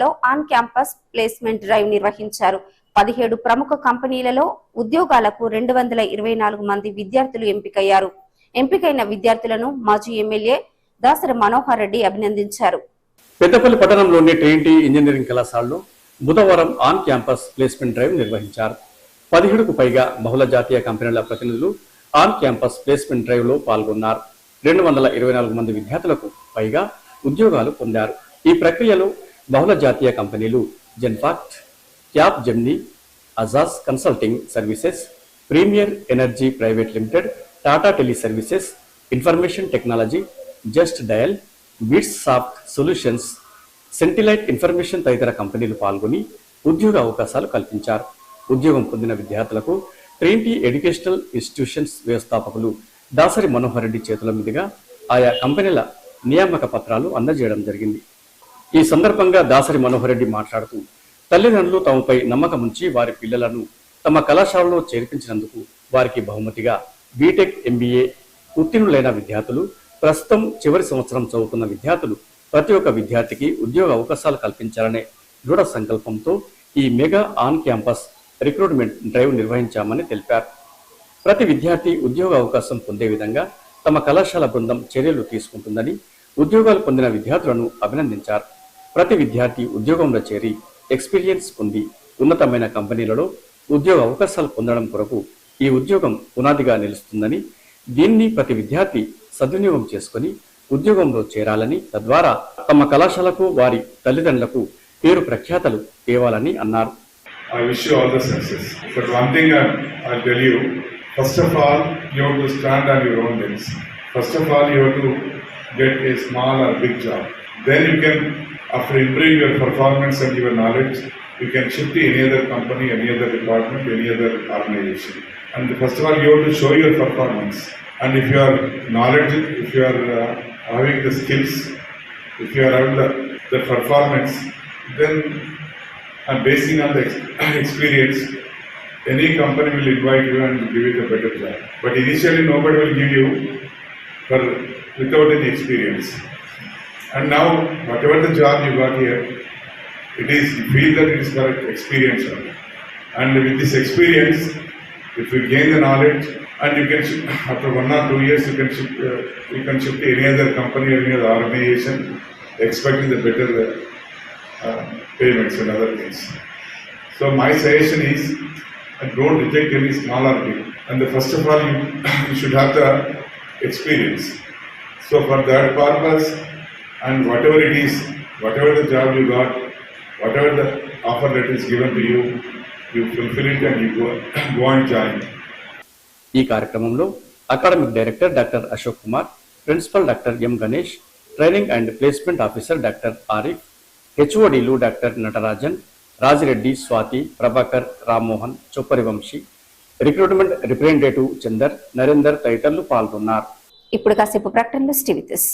లో on campus placement drive నిర్వహించారు. పదిహేడు ప్రముఖ కంపెనీలలో ఉద్యోగాలకు రెండు వందల ఇరవై నాలుగు మంది విద్యార్థులు ఎంపికయ్యారు. ఎంపికైన విద్యార్థులను మాజీ ఎమ్మెల్యే దాసరి మనోహర్ రెడ్డి అభినందించారు. పెద్దపల్లి పట్టణంలోని ట్రైనిటీ ఇంజనీరింగ్ కళాశాలలో బుధవారం ఆన్ క్యాంపస్ ప్లేస్మెంట్ డ్రైవ్ నిర్వహించారు. పదిహేడుకు పైగా బహుళ జాతీయ కంపెనీల ప్రతినిధులు ఆన్ క్యాంపస్ ప్లేస్మెంట్ డ్రైవ్లో పాల్గొన్నారు. రెండు వందల ఇరవై నాలుగు మంది విద్యార్థులకు పైగా ఉద్యోగాలు పొందారు. ఈ ప్రక్రియలో బహుళ జాతీయ కంపెనీలు Genpact Capgemini Ajaz consulting services premier energy private limited Tata tele services information technology just dial bits soft solutions సెంటిలైట్ information తదితర కంపెనీలు పాల్గొని ఉద్యోగ అవకాశాలు కల్పించారు. ఉద్యోగం పొందిన విద్యార్థులకు ట్రీంటీ ఎడ్యుకేషనల్ ఇన్స్టిట్యూషన్స్ వ్యవస్థాపకులు దాసరి మనోహర్ రెడ్డి చేతుల మీదుగా ఆయా కంపెనీల నియామక పత్రాలు అందజేయడం జరిగింది. ఈ సందర్భంగా దాసరి మనోహర్ రెడ్డి మాట్లాడుతూ తల్లిదండ్రులు తమపై నమ్మకం ఉంచి వారి పిల్లలను తమ కళాశాలలో చేర్పించినందుకు వారికి బహుమతిగా బీటెక్ ఎంబీఏ ఉత్తీర్ణులైన విద్యార్థులు ప్రస్తుతం చివరి సంవత్సరం చదువుతున్న విద్యార్థులు ప్రతి ఒక్క విద్యార్థికి ఉద్యోగ అవకాశాలు కల్పించాలనే దృఢ సంకల్పంతో ఈ mega on campus recruitment drive నిర్వహించామని తెలిపారు. ప్రతి విద్యార్థి ఉద్యోగ అవకాశం పొందే విధంగా తమ కళాశాల బృందం చర్యలు తీసుకుంటుందని ఉద్యోగాలు పొందిన విద్యార్థులను అభినందించారు. ప్రతి విద్యార్థి ఉద్యోగంలో చేరి ఎక్స్పీరియన్స్ పొంది ఉన్నతమైన కంపెనీలలో ఉద్యోగ అవకాశాలు పొందడం కొరకు ఈ ఉద్యోగం పునాదిగా నిలుస్తుందని దీన్ని ప్రతి విద్యార్థి సద్వినియోగం చేసుకుని ఉద్యోగంలో చేరాలని తద్వారా తమ కళాశాలకు వారి తల్లిదండ్రులకు పేరు ప్రఖ్యాతలు తేవాలని అన్నారు I wish you all the success. But one thing I, I'll tell you, first of all, you have to stand on your own legs. First of all, you have to get a small or big job. Then you can, after improving your performance and your knowledge, you can shift to any other company, any other department, any other organization. And first of all, you have to show your performance. And if you are knowledge, if you are uh, having the skills, if you are having the, the performance, then and basing on the experience, any company will invite you and give you a better job. But initially, nobody will give you for without any experience. And now, whatever the job you got here, it is you feel that it is for experience. And with this experience, if you gain the knowledge, and you can shift, after one or two years, you can shift, uh, you can shift to any other company or any other organization, expecting the better uh, payments and other things. So my suggestion is, uh, don't reject any small or. And the first of all, you, you should have the experience. So for that purpose, and whatever it is, whatever the job you got, whatever the offer that is given to you, you fulfill it and you go, go and join. ఈ కార్యక్రమంలో academic director doctor Ashok Kumar principal doctor M Ganesh training and placement officer doctor Arif హెచ్ఓడీలు doctor Natarajan Rajireddy Swathi Prabhakar Rammohan Choppari Vamshi recruitment representative Chander Narender తదితరులు పాల్గొన్నారు ఇప్పుడు కాసేపు ప్రకటనలు స్టివితిస్